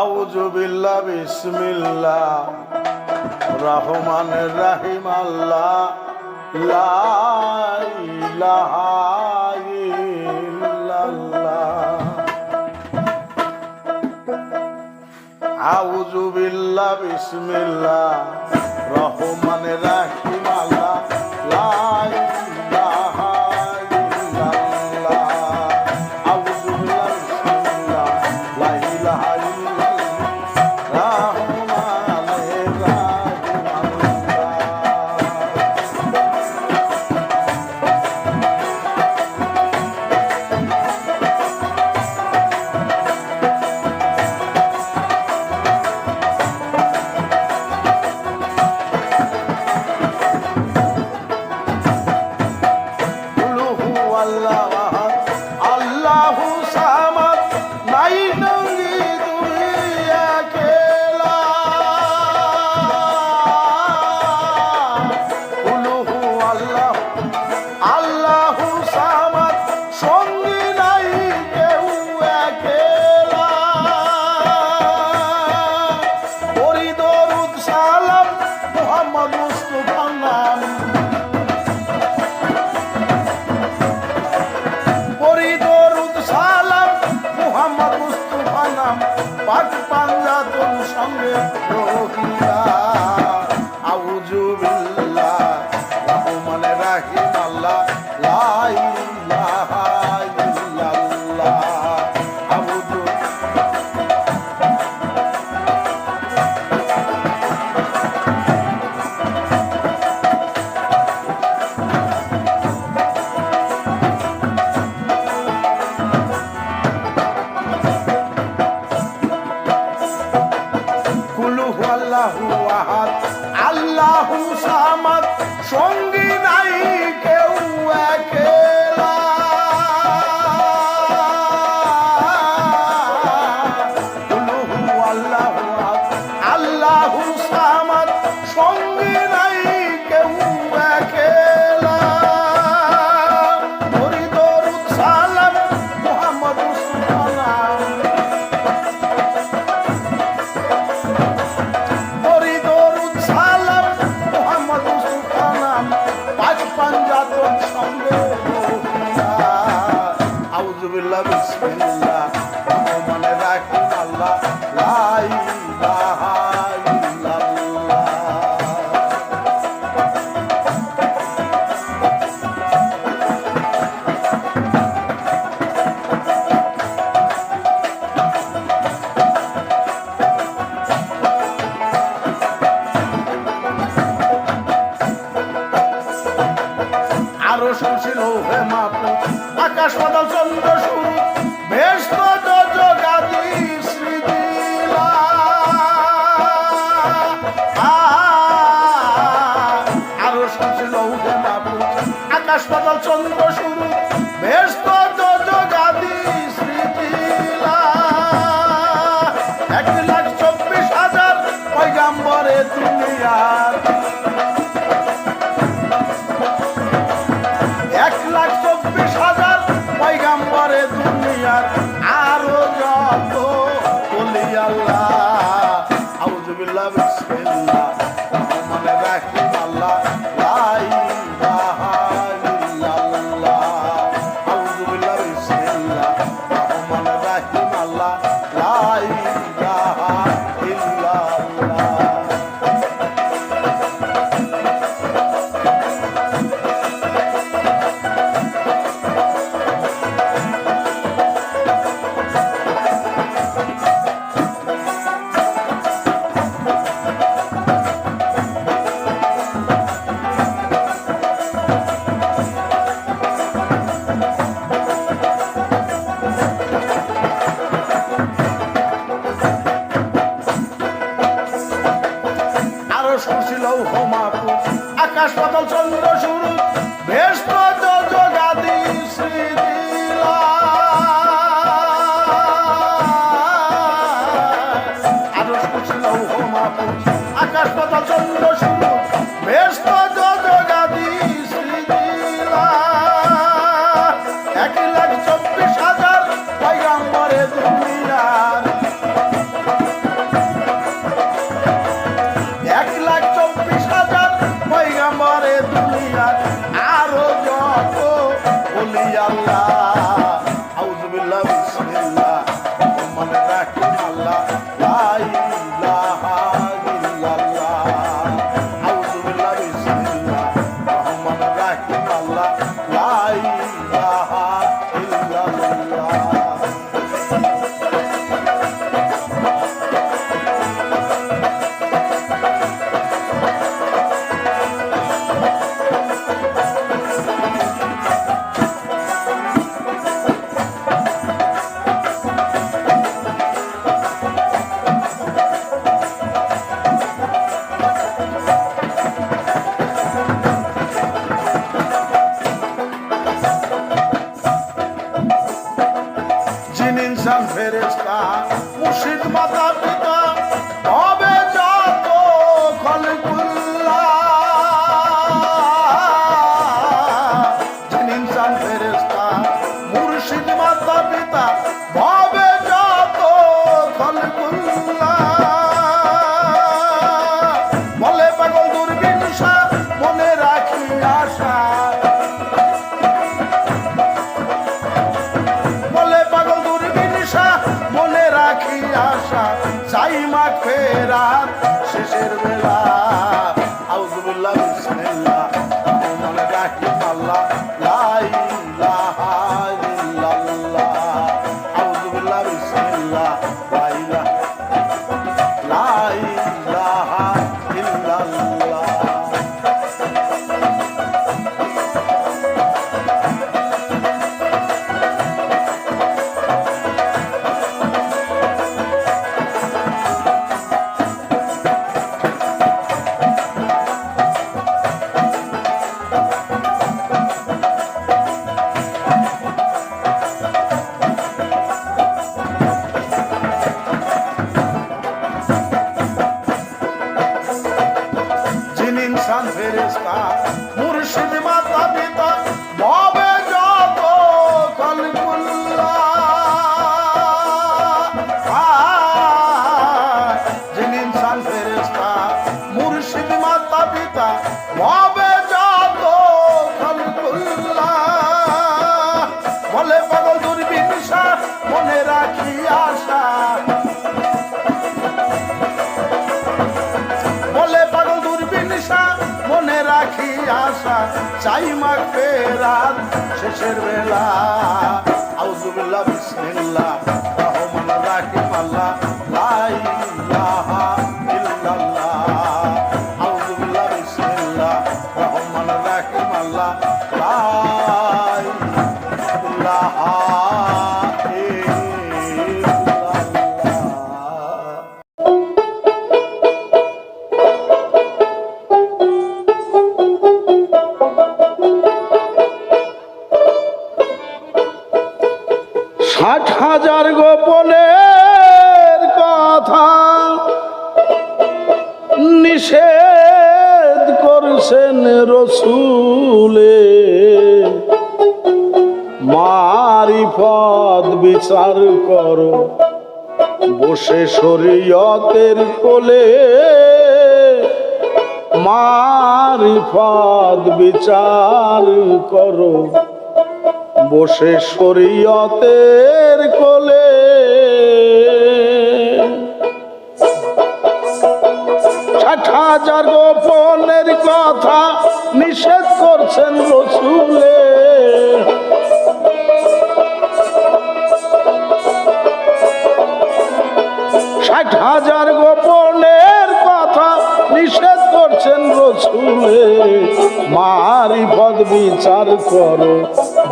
আউজুবিল্লা বিসমিল্লা রহমান রাহিম আল্লাহ। আউজুবিল্লা বিসমিল্লা রহমান রাহিম আল্লাহ। লাই বাংলা তোর সঙ্গে রহিয়া। আল্লাহু সামাদ করো হে মাপু আকাশ পাতাল চন্দ্র, সূর্য, বৃহস্পত জগাদি সৃজিলা আরও সাজিল হে মাপু আকাশ পাতাল চন্দ্র, সূর্য, বৃহস্পত Bismillah. শশী লৌহ আকাশ পাতল চন্দ্র সুর ভেষ ষাট হাজার গোপনের কথা নিষেধ করছেন রসুলে। মারিফত বিচার করো, বসে শরীয়তের কোলে। মারিফত বিচার করো। বসে শরীয়তের কোলে। ষাট হাজার গোপনের কথা নিষেধ করছেন রসুলে। ষাট হাজার গোপনের কথা নিষেধ করছেন রসুলে। মারি পদ বিচার করো।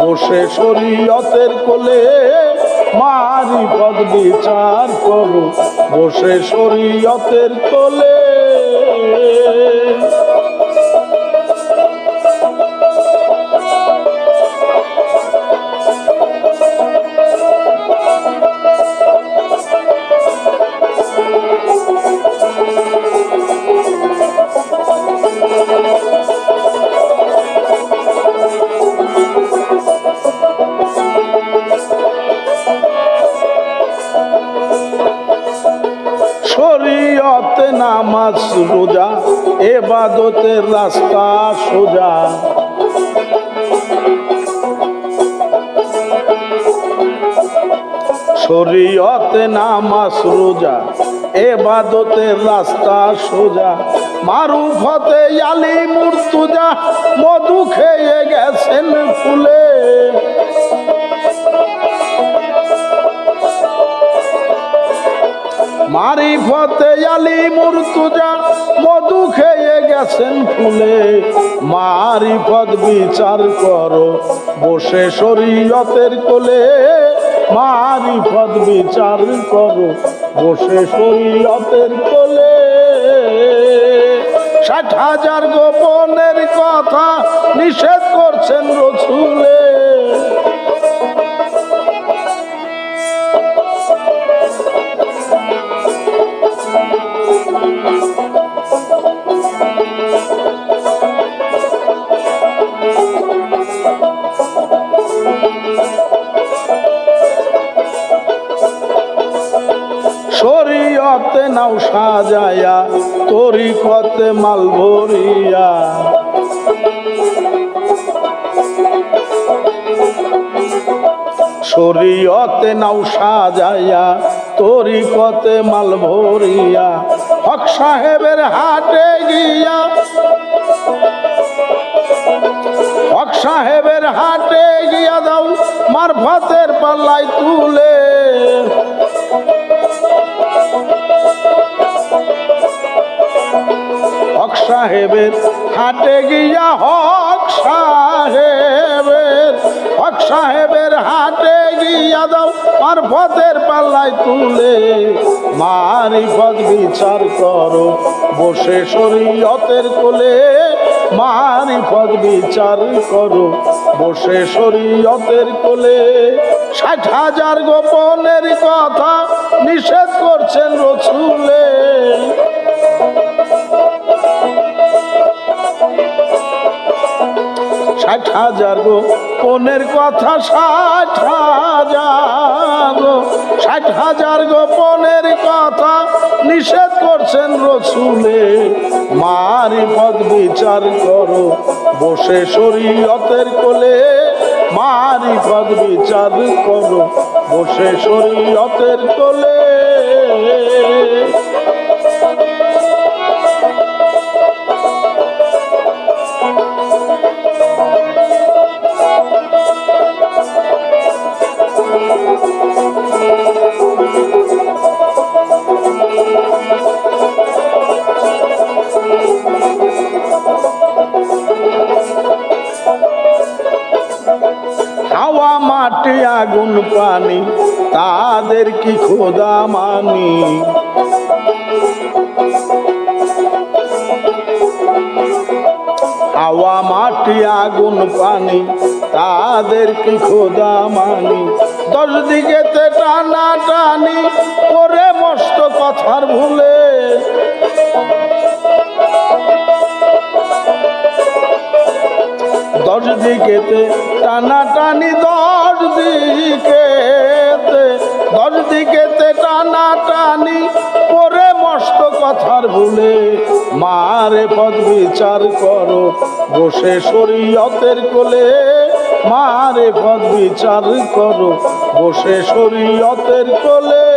বসে শরীয়তের কোলে মারি পদ বিচার করো। বসে শরীয়তের কোলে নামাজ রোজা, এবাদতের রাস্তা সোজা। শরীয়তে নামাজ রোজা, এবাদতের রাস্তা সোজা। মারুফতে আলী মুর্তুজা মধু খেয়ে গেছেন ফুলে। মারিফতে আলী মুর্তুজা মধু খেয়ে গেছেন ফুলে। মারিফত বিচার করো, বসে শরীয়তের কোলে। মারিফত বিচার করো, বসে শরীয়তের কোলে। ষাট হাজার গোপনের কথা নিষেধ করছেন রসুলে। নাও সাজায়া, তরিকতে মাল ভরিয়া। শরীয়তে নাও সাজাইয়া তরিকতে মাল ভরিয়া। হক সাহেবের হাটে গিয়া, হক সাহেবের হাটে গিয়া দাও, মারফতের পাল্লাই তুলে। সাহেবের হাটে গিয়া হক সাহেবের হক সাহেবের হাটে গিয়া দাও মারফতের পাল্লায় তুলে মারিফত বিচার করো। বসে শরীয়তের কোলে মারিফত বিচার করো। বসে শরীয়তের কোলে ষাট হাজার গোপনের কথা নিষেধ করছেন রসুলে। ষাট হাজার গো পনেরো কথা ষাট হাজার গো। ষাট হাজার গো পনেরো কথা নিষেধ করছেন রসুলে। মারি পদ বিচার করো, বসে শরীয়তের কোলে। মারি পদ বিচার করো, বসে শরীয়তের কোলে। তাদের কি খোদা মানি? হাওয়া, মাটি, আগুন, পানি, তাদের কি খোদা মানি? দশ দিকেতে টানা টানি করে মস্ত কথার ভুলে। দশ দিকেতে টানা টানি, দশ দিকেতে দশ দিকে টানা টানি পরে মস্ত কথার ভুলে মারে পদ বিচার করো, বসে শরীয়তের কোলে, মারে পদ বিচার করো, বসে শরীয়তের কোলে।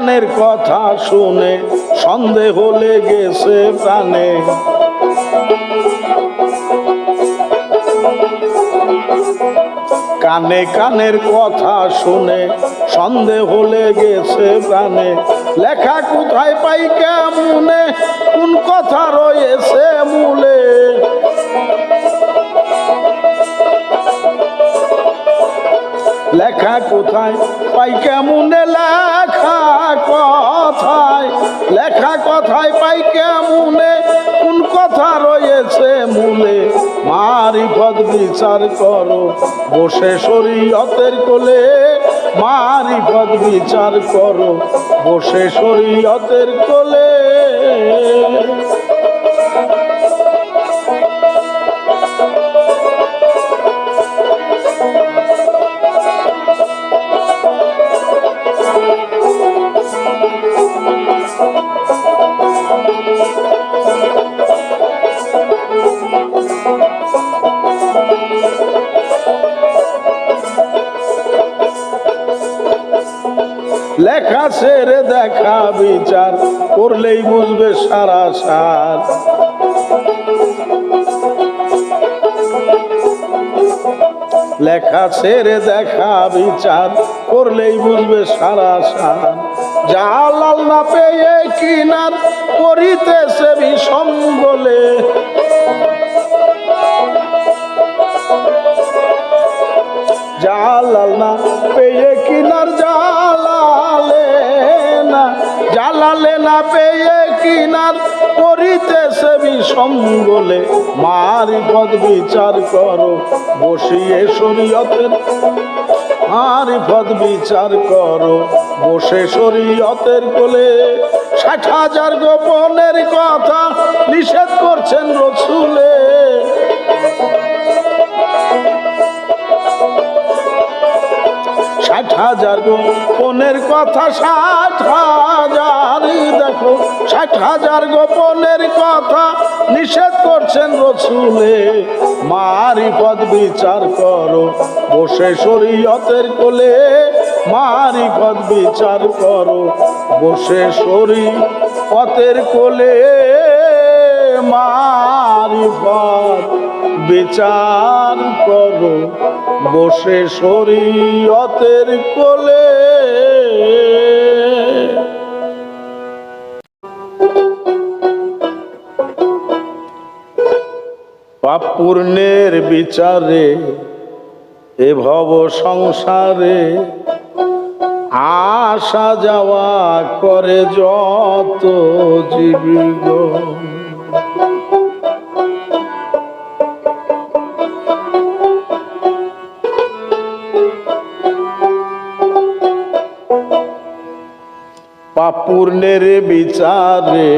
কানে কানের কথা শুনে সন্দেহ লেগেছে প্রাণে। কানে কানের কথা শুনে সন্দেহ লেগেছে প্রাণে। লেখা কোথায় পাই কেমনে কোন কথা রয়েছে মূলে? লেখা কোথায়? পাই কেমনে লেখা কথায়? লেখা কথায় পাই কেমনে? কোন কথা রয়েছে মূলে? মারিফত বিচার করো, বসে শরীয়তের কোলে। মারিফত বিচার করো, বসে শরীয়তের কোলে। করলেই বুঝবে সারা সার লেখা ছেড়ে দেখা বিচার, করলেই বুঝবে সারা সার জালাল না পেয়ে কিনার করিতেছে বিষম বিষঙ্গলে মারিফত বিচার করো, বসিয়ে শরীয়তের। মারিফত বিচার করো, বসে শরীয়তের কোলে। ষাট হাজার গোপনের কথা নিষেধ করছেন রসুলে। ষাট হাজার গোপনের কথা ষাট হাজার দেখো, ষাট হাজার গোপনের কথা নিষেধ করছেন রসুলে। মারি পদ বিচার করো, বসে শরীয়তের কোলে। মারি পদ বিচার করো, বসে শরীয়তের কোলে। মারি বিচার করো, বসে শরীয়তের কোলে। পাপ পূর্ণের বিচারে, এ ভব সংসারে আসা যাওয়া করে যত জীবিগণ পাপূর্ণের বিচারে,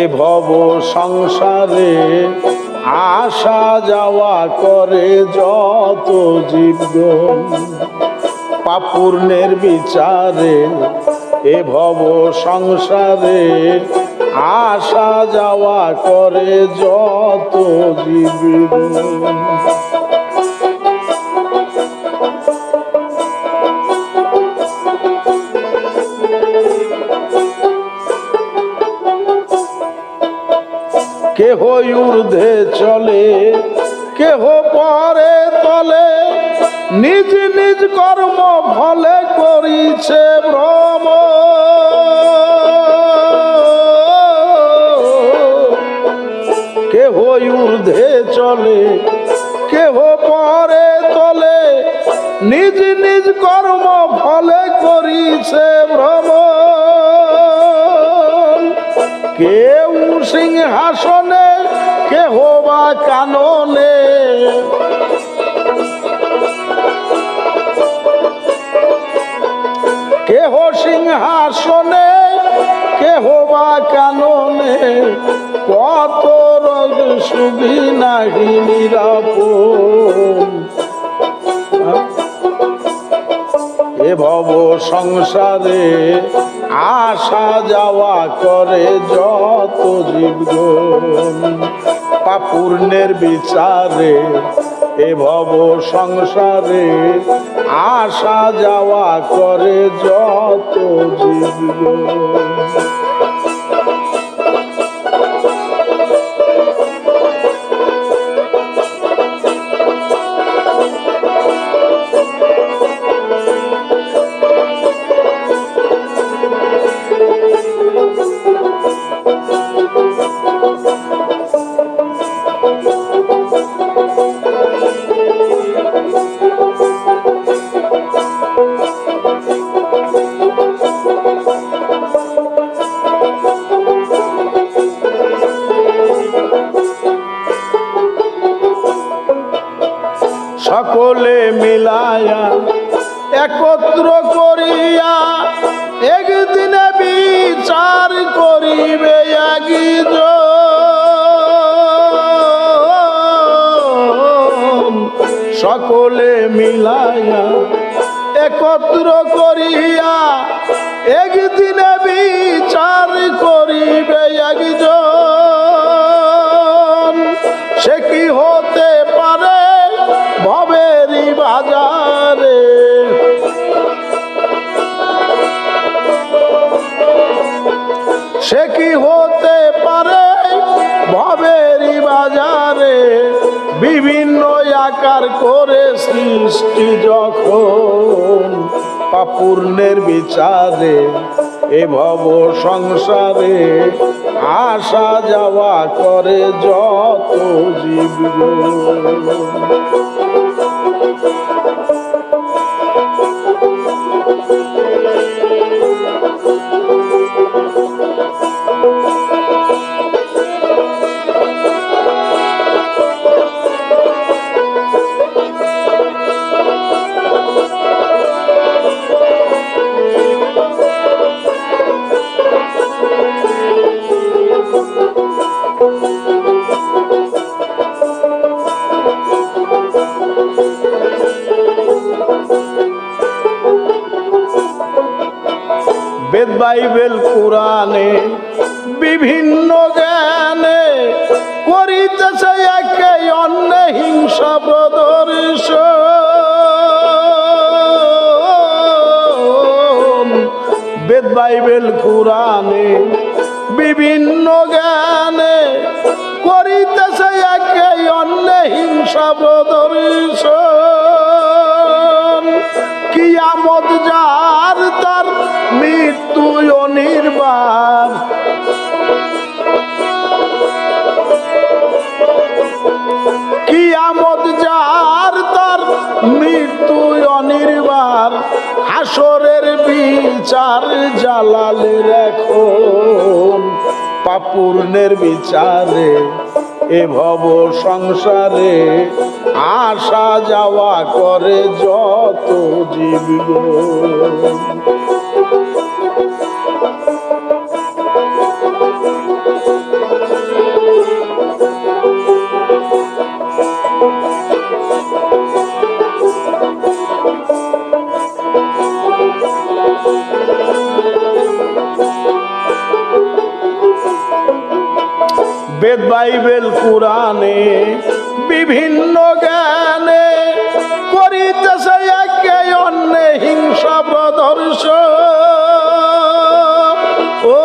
এ ভব সংসারে আসা যাওয়া করে যত জীব পাপূর্ণের বিচারে, এ ভব সংসারে আসা যাওয়া করে যত জীবগণ ঊর্ধ্বে চলে, কেহ পরে তলে, নিজ নিজ কর্ম ফলে করিছে ভ্রম। কেহ ঊর্ধ্বে চলে, কেহ পরে তলে, নিজ নিজ কর্ম ফলে করিছে কাননে। কেহ সিংহাসনে, কেহ বা কাননে কত রোগ সুখী নাহি নিরাপদ এ ভব সংসারে আসা যাওয়া করে যত জীবগণ। পাপূর্ণের বিচারে এ ভব সংসারে আসা যাওয়া করে যত জীবগণ সকলে মিলায়া একত্র করিয়া একদিনে বিচার করিবে সকলে মিলায়া একত্র করিয়া একদিনে বিচার করিবে একজন। সৃষ্টি যখন পাপূর্ণের বিচারে এ ভব সংসারে আসা যাওয়া করে যত জীবগণ বাইবেল কোরআনে বিভিন্ন জ্ঞানে করিতেছে একে অন্য হিংসা প্রদর্শন। বেদ বাইবেল কোরআনে বিভিন্ন জ্ঞানে করিতেছে একে অন্য হিংসা প্রদর্শন। কিয়ামত তার মৃত্যু অনির্বাণ। কিয়ামত যার তার মৃত্যু অনির্বার হাসরের বিচার জালালের এখন। পাপূর্ণের বিচারে, এ ভব সংসারে আসা যাওয়া করে যত জীবগণ বেদ বাইবেল কোরআনে বিভিন্ন জ্ঞানে করিতেছে একে অন্য হিংসা প্রদর্শ ও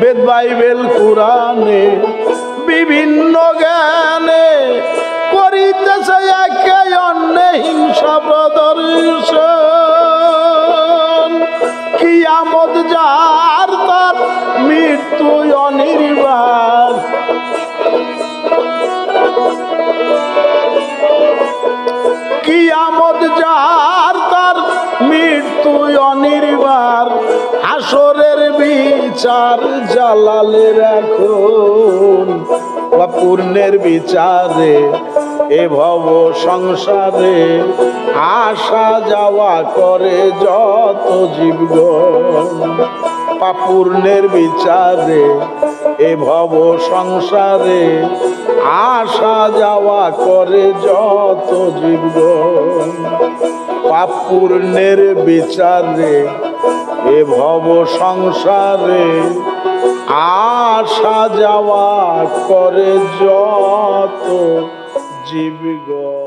বেদ বাইবেল কোরআনে কিয়ামত যার, তার মৃত্যু অনির্বার। হাসরের বিচার জালালের এখন। বা পূর্ণের বিচারে, এ ভব সংসারে আসা যাওয়া করে যত জীবগণ। পাপূর্ণের বিচারে এ ভব সংসারে আসা যাওয়া করে যত জীবগণ পাপূর্ণের বিচারে এ ভব সংসারে আসা যাওয়া করে যত জীবগণ